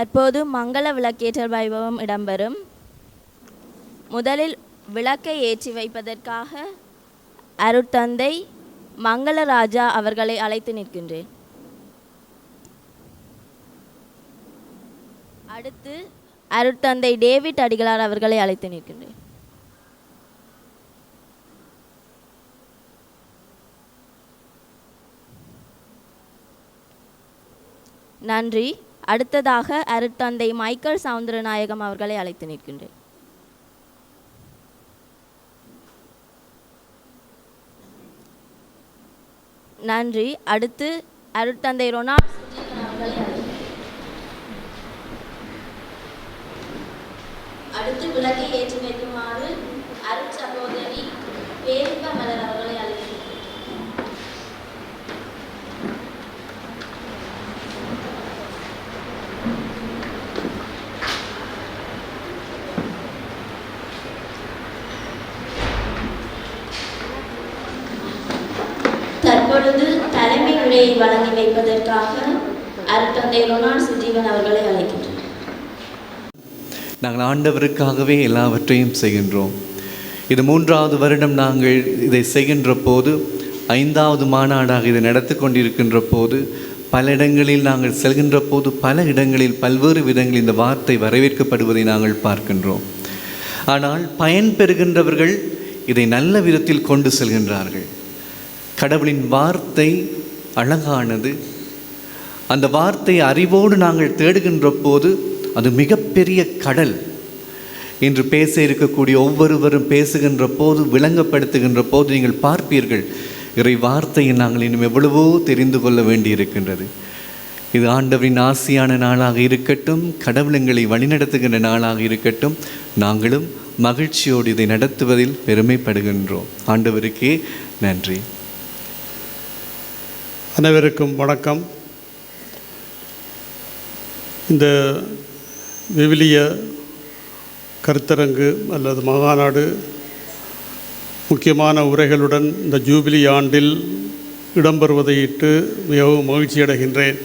தற்போது மங்கள விளக்கேற்றல் வைபவம் இடம்பெறும். முதலில் விளக்கை ஏற்றி வைப்பதற்காக அருட்தந்தை மங்களராஜா அவர்களை அழைத்து நிற்கின்றேன். அடுத்து அருட்தந்தை டேவிட் அடிகளார் அவர்களை அழைத்து நிற்கின்றேன். நன்றி. அடுத்ததாக அருட்தந்தை மைக்கேல் சவுந்தரநாயகம் அவர்களை அழைத்து நிற்கின்றேன். நன்றி. அடுத்து அருட்தந்தை ரொனால்ட் அடுத்து விளக்கை ஏற்றுமே தலைமை வழங்கி வைப்பதற்காக அருட்தந்தை ரொனால்ட் சுஜீவன் அவர்களை அழைக்கின்றனர். நாங்கள் ஆண்டவருக்காகவே எல்லாவற்றையும் செய்கின்றோம். இது மூன்றாவது வருடம் நாங்கள் இதை செய்கின்ற போது ஐந்தாவது மாநாடாக இதை நடத்தி கொண்டிருக்கின்ற போது பல இடங்களில் நாங்கள் செல்கின்ற போது பல இடங்களில் பல்வேறு விதங்களில் இந்த வார்த்தை வரவேற்கப்படுவதை நாங்கள் பார்க்கின்றோம். ஆனால் பயன் பெறுகின்றவர்கள் இதை நல்ல விதத்தில் கொண்டு செல்கின்றார்கள். கடவுளின் வார்த்தை அழகானது. அந்த வார்த்தை அறிவோடு நாங்கள் தேடுகின்ற போது அது மிகப்பெரிய கடல். இன்று பேச இருக்கக்கூடிய ஒவ்வொருவரும் பேசுகின்ற போது விளங்கப்படுத்துகின்ற போது நீங்கள் பார்ப்பீர்கள் இறை வார்த்தையை நாங்கள் இன்னும் எவ்வளவோ தெரிந்து கொள்ள வேண்டியிருக்கின்றது. இது ஆண்டவரின் ஆசியான நாளாக இருக்கட்டும் கடவுளங்களை வழிநடத்துகின்ற நாளாக இருக்கட்டும் நாங்களும் மகிழ்ச்சியோடு இதை நடத்துவதில் பெருமைப்படுகின்றோம். ஆண்டவருக்கே நன்றி. அனைவருக்கும் வணக்கம். இந்த விவிலிய கருத்தரங்கு அல்லது மகாநாடு முக்கியமான உரைகளுடன் இந்த ஜூபிலி ஆண்டில் இடம்பெறுவதையிட்டு மிகவும் மகிழ்ச்சி அடைகின்றேன்.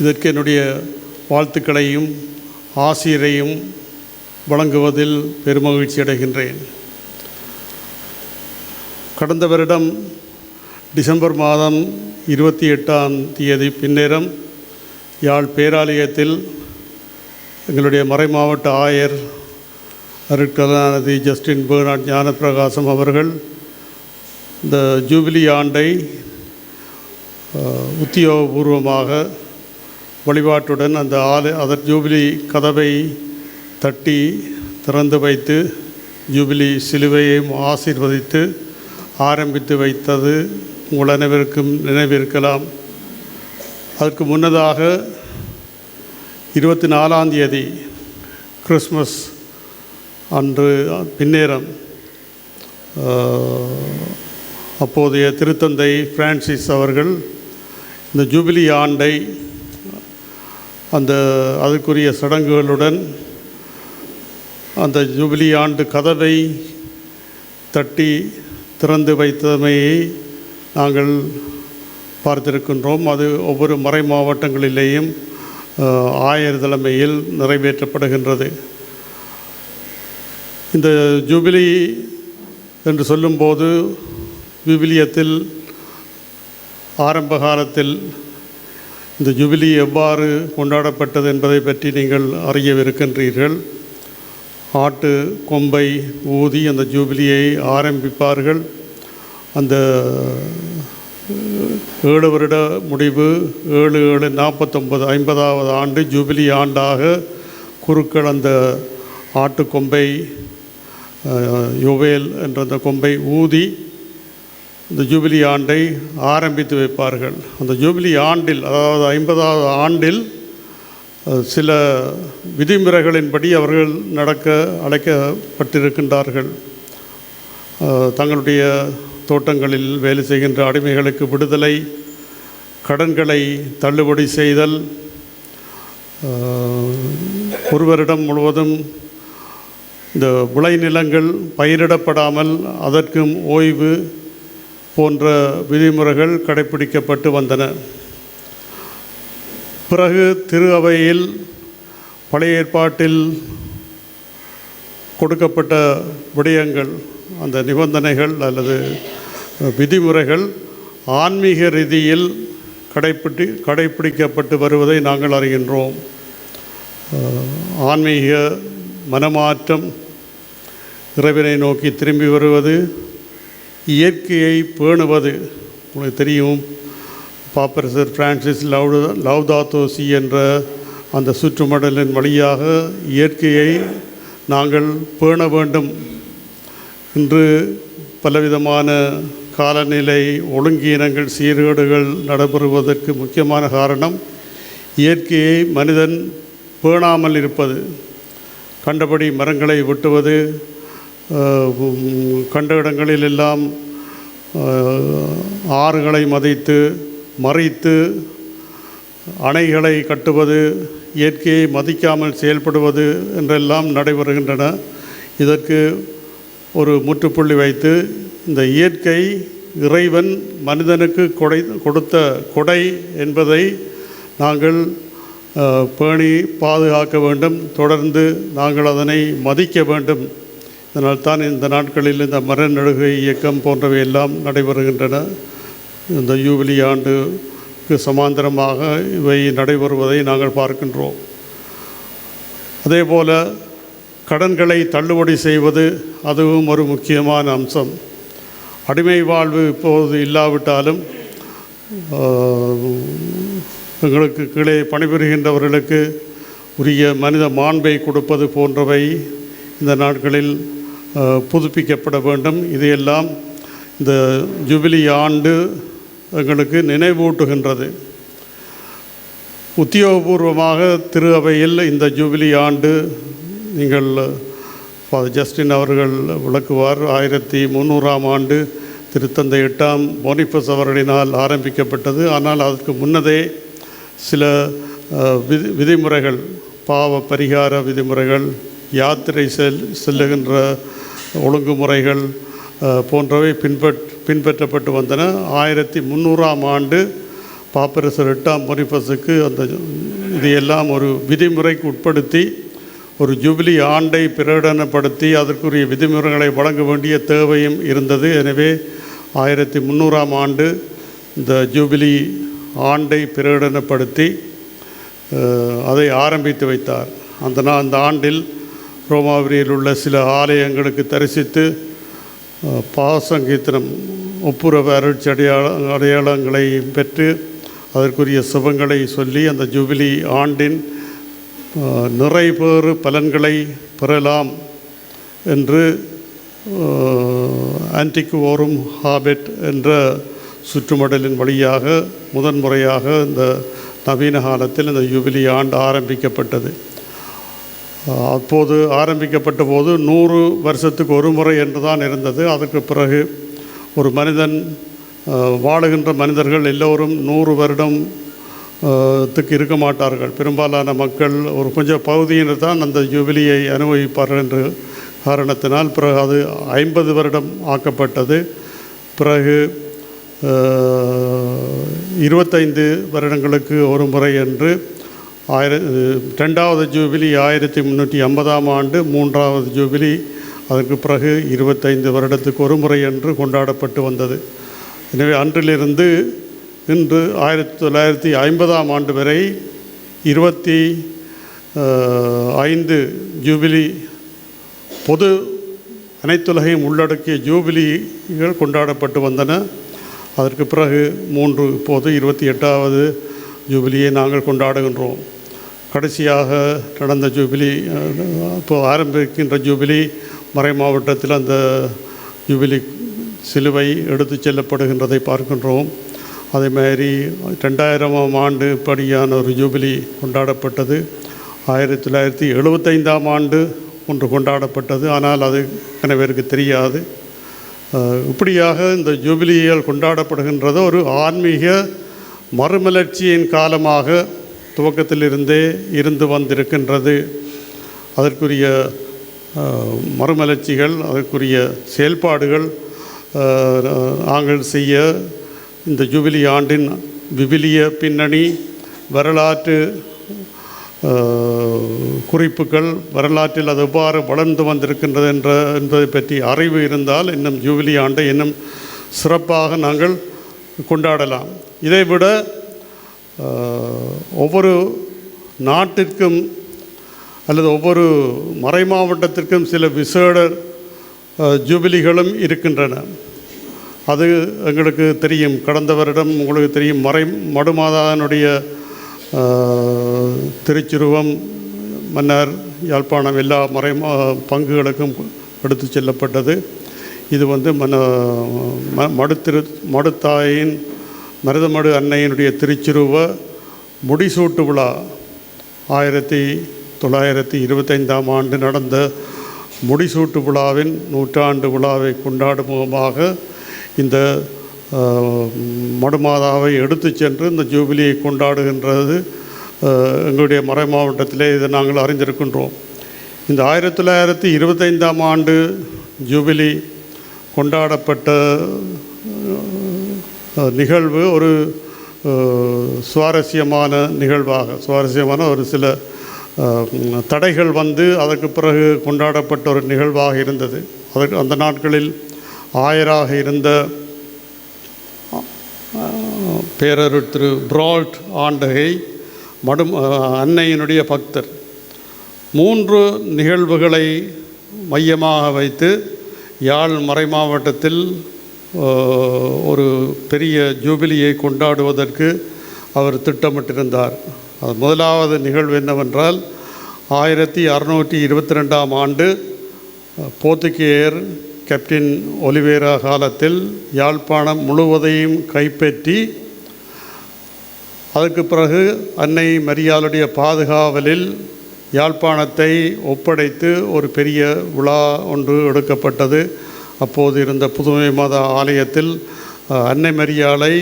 இதற்கு என்னுடைய வாழ்த்துக்களையும் ஆசிரியரையும் வழங்குவதில் பெருமகிழ்ச்சி அடைகின்றேன். கடந்த வருடம் டிசம்பர் மாதம் இருபத்தி எட்டாம் தேதி பின்னேரம் யாழ் பேராலயத்தில் எங்களுடைய மறைமாவட்ட ஆயர் அருட்கலாநிதி ஜஸ்டின் பேர்னாட் ஞானப்பிரகாசம் அவர்கள் இந்த ஜூபிலி ஆண்டை உத்தியோகபூர்வமாக வழிபாட்டுடன் அந்த ஆலை அதர் ஜூபிலி கதவை தட்டி திறந்து வைத்து ஜூபிலி சிலுவையையும் ஆசீர்வதித்து ஆரம்பித்து வைத்தது உங்கள் அனைவருக்கும் நினைவிருக்கலாம். அதற்கு முன்னதாக இருபத்தி நாலாம் தேதி கிறிஸ்மஸ் அன்று பின்னேரம் அப்போதைய திருத்தந்தை பிரான்சிஸ் அவர்கள் இந்த ஜூபிலி ஆண்டை அந்த அதற்குரிய சடங்குகளுடன் அந்த ஜூபிலி ஆண்டு கதவை தட்டி திறந்து வைத்தமையை நாங்கள் பார்த்திருக்கின்றோம். அது ஒவ்வொரு மறை மாவட்டங்களிலேயும் ஆயர் தலைமையில் நிறைவேற்றப்படுகின்றது. இந்த ஜூபிலி என்று சொல்லும்போது விவிலியத்தில் ஆரம்ப காலத்தில் இந்த ஜூபிலி எவ்வாறு கொண்டாடப்பட்டது என்பதை பற்றி நீங்கள் அறியவிருக்கின்றீர்கள். ஆட்டு கொம்பை ஊதி அந்த ஜூபிலியை ஆரம்பிப்பார்கள். அந்த ஏழு வருட முடிவு ஏழு ஏழு நாற்பத்தொம்பது ஐம்பதாவது ஆண்டு ஜூபிலி ஆண்டாக குருக்கள் அந்த ஆட்டுக்கொம்பை யுவேல் என்ற அந்த கொம்பை ஊதி இந்த ஜூபிலி ஆண்டை ஆரம்பித்து வைப்பார்கள். அந்த ஜூபிலி ஆண்டில் அதாவது ஐம்பதாவது ஆண்டில் சில விதிமுறைகளின்படி அவர்கள் நடக்க அழைக்கப்பட்டிருக்கின்றார்கள். தங்களுடைய தோட்டங்களில் வேலை செய்கின்ற அடிமைகளுக்கு விடுதலை கடன்களை தள்ளுபடி செய்தல் ஒருவரிடம் ஒரு வருடம் முழுவதும் இந்த விளைநிலங்கள் பயிரிடப்படாமல் அதற்கும் ஓய்வு போன்ற விதிமுறைகள் கடைப்பிடிக்கப்பட்டு வந்தன. பிறகு திரு அவையில் பழைய ஏற்பாட்டில் கொடுக்கப்பட்ட விடயங்கள் அந்த நிபந்தனைகள் அல்லது விதிமுறைகள் ஆன்மீக ரீதியில் கடைப்பிடி கடைப்பிடிக்கப்பட்டு வருவதை நாங்கள் அறிகின்றோம். ஆன்மீக மனமாற்றம் இறைவனை நோக்கி திரும்பி வருவது இயற்கையை பேணுவது உங்களுக்கு தெரியும் பாப்பரசர் பிரான்சிஸ் லவ் லவ்தாத்தோசி என்ற அந்த சுற்றுமடலின் வழியாக இயற்கையை நாங்கள் பேண வேண்டும். இன்று பலவிதமான காலநிலை ஒழுங்கீனங்கள் சீர்கேடுகள் நடைபெறுவதற்கு முக்கியமான காரணம் இயற்கையை மனிதன் பேணாமல் இருப்பது. கண்டபடி மரங்களை வெட்டுவது கண்ட இடங்களிலெல்லாம் ஆறுகளை மதித்து மறைத்து அணைகளை கட்டுவது இயற்கையை மதிக்காமல் செயல்படுவது என்றெல்லாம் நடைபெறுகின்றன. இதற்கு ஒரு முற்றுப்புள்ளி வைத்து இந்த இயற்கை இறைவன் மனிதனுக்கு கொடை கொடுத்த கொடை என்பதை நாங்கள் பேணி பாதுகாக்க வேண்டும். தொடர்ந்து நாங்கள் அதனை மதிக்க வேண்டும். இதனால் தான் இந்த நாட்களில் இந்த மரநடுகை இயக்கம் போன்றவை எல்லாம் நடைபெறுகின்றன. இந்த யூபிலி ஆண்டு சமாந்தரமாக இவை நடைபெறுவதை நாங்கள் பார்க்கின்றோம். அதே போல கடன்களை தள்ளுபடி செய்வது அதுவும் ஒரு முக்கியமான அம்சம். அடிமை வாழ்வு இப்போது இல்லாவிட்டாலும் எங்களுக்கு கீழே பணிபுரிகின்றவர்களுக்கு உரிய மனித மாண்பை கொடுப்பது போன்றவை இந்த நாட்களில் புதுப்பிக்கப்பட வேண்டும். இதையெல்லாம் இந்த ஜூபிலி ஆண்டு எங்களுக்கு நினைவூட்டுகின்றது. உத்தியோகபூர்வமாக திரு அவையில் இந்த ஜூபிலி ஆண்டு நீங்கள் ஜஸ்டின் அவர்கள் விளக்குவார். ஆயிரத்தி முந்நூறாம் ஆண்டு திருத்தந்தை எட்டாம் போனிபஸ் அவர்களினால் ஆரம்பிக்கப்பட்டது. ஆனால் அதற்கு முன்னதே சில விதி விதிமுறைகள் பாவ பரிகார விதிமுறைகள் யாத்திரை செல் செல்லுகின்ற ஒழுங்குமுறைகள் போன்றவை பின்பற் பின்பற்றப்பட்டு வந்தன. ஆயிரத்தி முந்நூறாம் ஆண்டு பாப்பரசர் எட்டாம் பொனிபஸுக்கு அந்த இதையெல்லாம் ஒரு விதிமுறைக்கு உட்படுத்தி ஒரு ஜூபிலி ஆண்டை பிரகடனப்படுத்தி அதற்குரிய விதிமுறைகளை வழங்க வேண்டிய தேவையும் இருந்தது. எனவே ஆயிரத்தி முந்நூறாம் ஆண்டு இந்த ஜூபிலி ஆண்டை பிரகடனப்படுத்தி அதை ஆரம்பித்து வைத்தார். அந்த நா அந்த ஆண்டில் ரோமாபுரியில் உள்ள சில ஆலயங்களுக்கு தரிசித்து பாசங்கீர்த்தனம் ஒப்புரவு அருட்சி அடையாள அடையாளங்களை பெற்று அதற்குரிய சுபங்களை சொல்லி அந்த ஜூபிலி ஆண்டின் நிறைவேறு பலன்களை பெறலாம் என்று ஆன்டிகுவோரும் ஹாபெட் என்ற சுற்றுமடலின் வழியாக முதன்முறையாக இந்த நவீன காலத்தில் இந்த யுபிலி ஆண்டு ஆரம்பிக்கப்பட்டது. அப்போது ஆரம்பிக்கப்பட்ட போது நூறு வருஷத்துக்கு ஒரு முறை என்று தான் இருந்தது. அதற்கு பிறகு ஒரு மனிதன் வாழுகின்ற மனிதர்கள் எல்லோரும் நூறு வருடம் த்துக்கு இருக்க மாட்டார்கள். பெரும்பாலான மக்கள் ஒரு கொஞ்சம் பகுதியினர் தான் அந்த ஜூபிலியை அனுபவிப்பார்கள் என்ற காரணத்தினால் பிறகு அது ஐம்பது வருடம் ஆக்கப்பட்டது. பிறகு இருபத்தைந்து வருடங்களுக்கு ஒரு முறை என்று ஆயிர ரெண்டாவது ஜூபிலி ஆயிரத்தி முந்நூற்றி ஐம்பதாம் ஆண்டு மூன்றாவது ஜூபிலி அதற்கு பிறகு இருபத்தைந்து வருடத்துக்கு ஒரு முறை என்று கொண்டாடப்பட்டு வந்தது. எனவே அன்றிலிருந்து இன்று ஆயிரத்தி தொள்ளாயிரத்தி ஐம்பதாம் ஆண்டு வரை இருபத்தி ஐந்து ஜூபிலி பொது அனைத்துலகையும் உள்ளடக்கிய ஜூபிலிகள் கொண்டாடப்பட்டு வந்தன. அதற்கு பிறகு மூன்று இப்போது இருபத்தி எட்டாவது ஜூபிலியை நாங்கள் கொண்டாடுகின்றோம். கடைசியாக நடந்த ஜூபிலி இப்போது இப்போ ஆரம்பிக்கின்ற ஜூபிலி மறை மாவட்டத்தில் அந்த ஜூபிலி சிலுவை எடுத்துச் செல்லப்படுகின்றதை பார்க்கின்றோம். அதே மாதிரி ரெண்டாயிரமாம் ஆண்டு படியான ஒரு ஜூபிலி கொண்டாடப்பட்டது. ஆயிரத்தி தொள்ளாயிரத்தி எழுபத்தைந்தாம் ஆண்டு ஒன்று கொண்டாடப்பட்டது. ஆனால் அது கணவருக்கு தெரியாது. இப்படியாக இந்த ஜூபிலியால் கொண்டாடப்படுகின்றது ஒரு ஆன்மீக மறுமலர்ச்சியின் காலமாக துவக்கத்திலிருந்தே இருந்து வந்திருக்கின்றது. அதற்குரிய மறுமலர்ச்சிகள் அதற்குரிய செயல்பாடுகள் நாங்கள் செய்ய இந்த ஜூபிலி ஆண்டின் விவிலிய பின்னணி வரலாற்று குறிப்புகள் வரலாற்றில் அது எவ்வாறு வளர்ந்து வந்திருக்கின்றது என்ற என்பதை பற்றி அறிவு இருந்தால் இன்னும் ஜூபிலி ஆண்டை இன்னும் சிறப்பாக நாங்கள் கொண்டாடலாம். இதைவிட ஒவ்வொரு நாட்டிற்கும் அல்லது ஒவ்வொரு மறை மாவட்டத்திற்கும் சில விசேட ஜூபிலிகளும் இருக்கின்றன. அது எங்களுக்கு தெரியும். கடந்த வருடம் உங்களுக்கு தெரியும். மறை மடுமாதானுடைய அஹ், திருச்சிருவம் மன்னர் யாழ்ப்பாணம் எல்லா மறை பங்குகளுக்கும் எடுத்து செல்லப்பட்டது. இது வந்து மன ம மடுத்திரு மடுத்தாயின் மருதமடு அன்னையினுடைய திருச்சிருவ முடிசூட்டு விழா ஆயிரத்தி தொள்ளாயிரத்தி இருபத்தைந்தாம் ஆண்டு நடந்த முடிசூட்டு விழாவின் நூற்றாண்டு விழாவை கொண்டாடும் முகமாக இந்த மடுமாதாவை எடுத்து சென்று இந்த ஜூபிலியை கொண்டாடுகின்றது எங்களுடைய மறை மாவட்டத்திலே இதை நாங்கள் அறிந்திருக்கின்றோம். இந்த ஆயிரத்தி தொள்ளாயிரத்தி இருபத்தைந்தாம் ஆண்டு ஜூபிலி கொண்டாடப்பட்ட நிகழ்வு ஒரு சுவாரஸ்யமான நிகழ்வாக. சுவாரஸ்யமான ஒரு சில தடைகள் வந்து அதற்கு பிறகு கொண்டாடப்பட்ட ஒரு நிகழ்வாக இருந்தது. அதற்கு அந்த நாட்களில் ஆயராக இருந்த அஹ், பேரருட் திரு பிரால்ட் ஆண்டகை மடு அன்னையினுடைய பக்தர். மூன்று நிகழ்வுகளை மையமாக வைத்து யாழ் மறை மாவட்டத்தில் ஒரு பெரிய ஜூபிலியை கொண்டாடுவதற்கு அவர் திட்டமிட்டிருந்தார். அது முதலாவது நிகழ்வு என்னவென்றால் ஆயிரத்தி அறுநூற்றி இருபத்தி ரெண்டாம் ஆண்டு போர்த்துகேயர் கேப்டன் ஒலிவேரா காலத்தில் யாழ்ப்பாணம் முழுவதையும் கைப்பற்றி அதற்கு பிறகு அன்னை மரியாளுடைய பாதுகாவலில் யாழ்ப்பாணத்தை ஒப்படைத்து ஒரு பெரிய விழா ஒன்று எடுக்கப்பட்டது. அப்போது இருந்த புதுமை மத ஆலயத்தில் அன்னை மரியாளை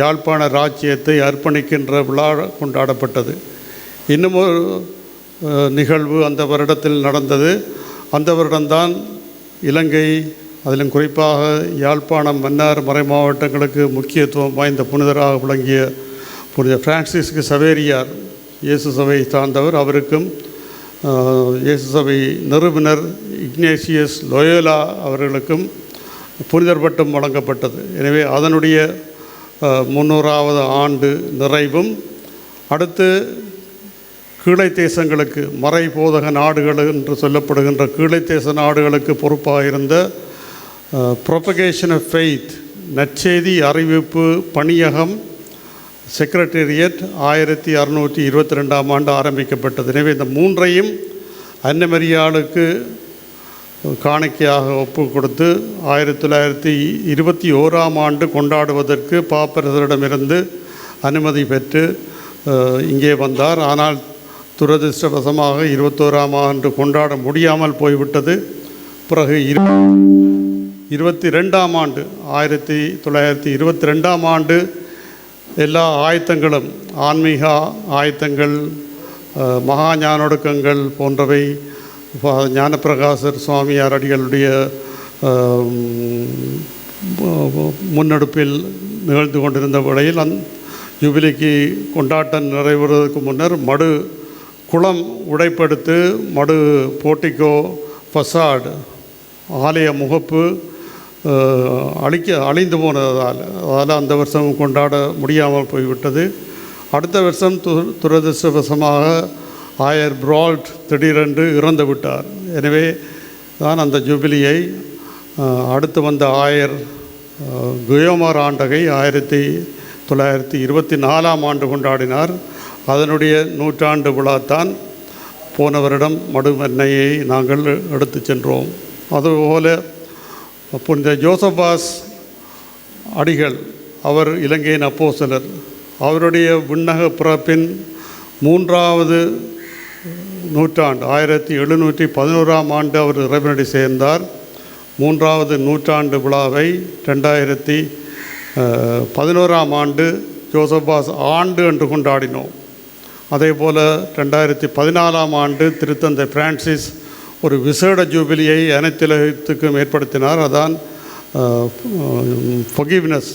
யாழ்ப்பாண ராஜ்யத்தை அர்ப்பணிக்கின்ற விழா கொண்டாடப்பட்டது. இன்னும் ஒரு நிகழ்வு அந்த வருடத்தில் நடந்தது. அந்த வருடம்தான் இலங்கை அதிலும் குறிப்பாக யாழ்ப்பாணம் மன்னார் மறை மாவட்டங்களுக்கு முக்கியத்துவம் வாய்ந்த புனிதராக விளங்கிய புனித பிரான்சிஸ்கு சவேரியார் இயேசு சபை சார்ந்தவர். அவருக்கும் இயேசு சபை நிறுவனர் இக்னேசியஸ் லோயோலா அவர்களுக்கும் புனிதர் பட்டம் வழங்கப்பட்டது. எனவே அதனுடைய முன்னூறாவது ஆண்டு நிறைவும் அடுத்து கீழை தேசங்களுக்கு மறை போதக நாடுகள் என்று சொல்லப்படுகின்ற கீழை தேச நாடுகளுக்கு பொறுப்பாக இருந்த ப்ரொபகேஷன் ஆஃப் ஃபெய்த் நற்செய்தி அறிவிப்பு பணியகம் செக்ரட்டேரியட் ஆயிரத்தி அறுநூற்றி இருபத்தி ரெண்டாம் ஆண்டு ஆரம்பிக்கப்பட்டது. எனவே இந்த மூன்றையும் அன்னமரியாளுக்கு காணிக்கையாக ஒப்பு கொடுத்து ஆயிரத்தி தொள்ளாயிரத்தி இருபத்தி ஓராம் ஆண்டு கொண்டாடுவதற்கு பாப்பரசரிடமிருந்து அனுமதி பெற்று இங்கே வந்தார். ஆனால் துரதிர்ஷ்டவசமாக இருபத்தோராம் ஆண்டு கொண்டாட முடியாமல் போய்விட்டது. பிறகு இரு இருபத்தி ரெண்டாம் ஆண்டு ஆயிரத்தி தொள்ளாயிரத்தி இருபத்தி ரெண்டாம் ஆண்டு எல்லா ஆயத்தங்களும் ஆன்மீக ஆயத்தங்கள் மகாஞானொடுக்கங்கள் மகா போன்றவை ஞானப்பிரகாசர் சுவாமியார் அடிகளுடைய முன்னெடுப்பில் நிகழ்ந்து கொண்டிருந்த வேளையில் அந் ஜூபிலிக்கு கொண்டாட்டம் நிறைவேறுவதற்கு முன்னர் மடு குளம் உடைப்படுத்து மடு போட்டிக்கோ ஃபசாட் ஆலய முகப்பு அழிக்க அழிந்து போனதால் அதால் அந்த வருஷம் கொண்டாட முடியாமல் போய்விட்டது. அடுத்த வருஷம் து துரதிருஷ்டவசமாக ஆயர் பிரால்ட் திடீரென்று இறந்து விட்டார். எனவே தான் அந்த ஜூபிலியை அடுத்து வந்த ஆயர் குயோமர் குயோமார் ஆண்டகை ஆயிரத்தி தொள்ளாயிரத்தி இருபத்தி நாலாம் ஆண்டு கொண்டாடினார். அதனுடைய நூற்றாண்டு விழாத்தான் போன வருடம் மடுமென்னையை நாங்கள் எடுத்து சென்றோம். அதுபோல புனித ஜோசபாஸ் அடிகள் அவர் இலங்கையின் அப்போசலர் அவருடைய விண்ணக பிறப்பின் மூன்றாவது நூற்றாண்டு. ஆயிரத்தி எழுநூற்றி பதினோராம் ஆண்டு அவர் இறைவனடி சேர்ந்தார். மூன்றாவது நூற்றாண்டு விழாவை ரெண்டாயிரத்தி பதினோராம் ஆண்டு ஜோசபாஸ் ஆண்டு என்று கொண்டாடினோம். அதே போல் ரெண்டாயிரத்தி பதினாலாம் ஆண்டு திருத்தந்தை பிரான்சிஸ் ஒரு விசேட ஜூபிலியை அனைத்துலகத்துக்கும் ஏற்படுத்தினார். அதான் ஃபொகிவ்னஸ்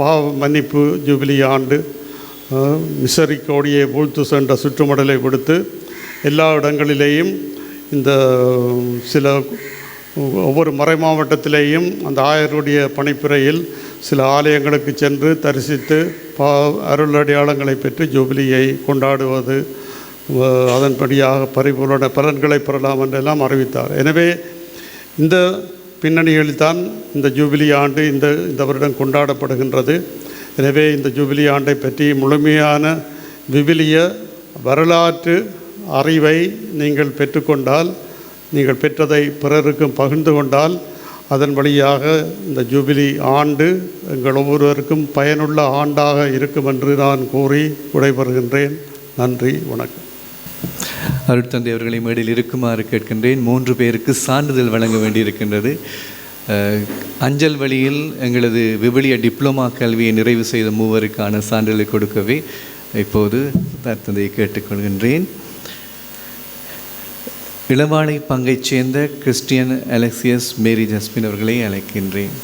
பாவ மன்னிப்பு ஜூபிலி ஆண்டு மிசரி கோடியை பூழ்த்து சென்ற சுற்றுமடலை விடுத்து எல்லா இடங்களிலேயும் இந்த சில ஒவ்வொரு மறை மாவட்டத்திலேயும் அந்த ஆயருடைய பணிப்புரையில் சில ஆலயங்களுக்கு சென்று தரிசித்து பா அருள் அடையாளங்களை பெற்று ஜூபிலியை கொண்டாடுவது அதன்படியாக பரிபூரண பலன்களை பெறலாம் என்றெல்லாம் அறிவித்தார். எனவே இந்த பின்னணியில் தான் இந்த ஜூபிலி ஆண்டு இந்த இந்த வருடம் கொண்டாடப்படுகின்றது. எனவே இந்த ஜூபிலி ஆண்டை பற்றி முழுமையான விவிலிய வரலாற்று அறிவை நீங்கள் பெற்றுக்கொண்டால் நீங்கள் பெற்றதை பிறருக்கும் பகிர்ந்து கொண்டால் அதன் வழியாக இந்த ஜூபிலி ஆண்டு எங்கள் ஒவ்வொருவருக்கும் பயனுள்ள ஆண்டாக இருக்கும் என்று நான் கூறி விடைபெறுகின்றேன். நன்றி வணக்கம். அருட்தந்தை அவர்களை மேடையில் இருக்குமாறு கேட்கின்றேன். மூன்று பேருக்கு சான்றிதழ் வழங்க வேண்டியிருக்கின்றது. அஞ்சல் வழியில் எங்களது விவிலிய டிப்ளமா கல்வியை நிறைவு செய்த மூவருக்கான சான்றிதழை கொடுக்கவே இப்போது தந்தையை கேட்டுக்கொள்கின்றேன். இளவாலை பங்கைச் சேர்ந்த கிறிஸ்டியன் அலெக்சியஸ் மேரி ஜஸ்மின் அவர்களை அழைக்கின்றேன்.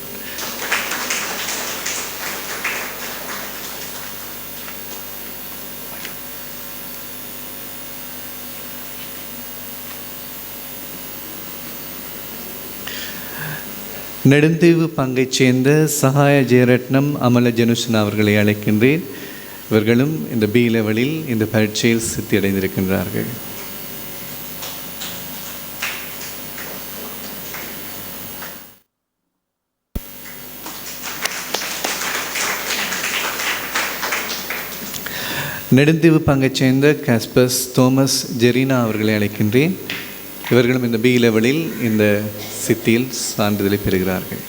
நெடுந்தீவு பங்கைச் சேர்ந்த சகாய ஜெயரட்னம் அமல ஜனுஷன் அவர்களை அழைக்கின்றேன். இவர்களும் இந்த பி லெவலில் இந்த பரீட்சையில் சித்தியடைந்திருக்கின்றார்கள். நெடுந்தீவு பங்கைச் சேர்ந்த காஸ்பஸ் தோமஸ் ஜெரீனா அவர்களை அழைக்கின்றேன். இவர்களும் இந்த பி லெவலில் இந்த சித்தியில் சான்றிதழை பெறுகிறார்கள்.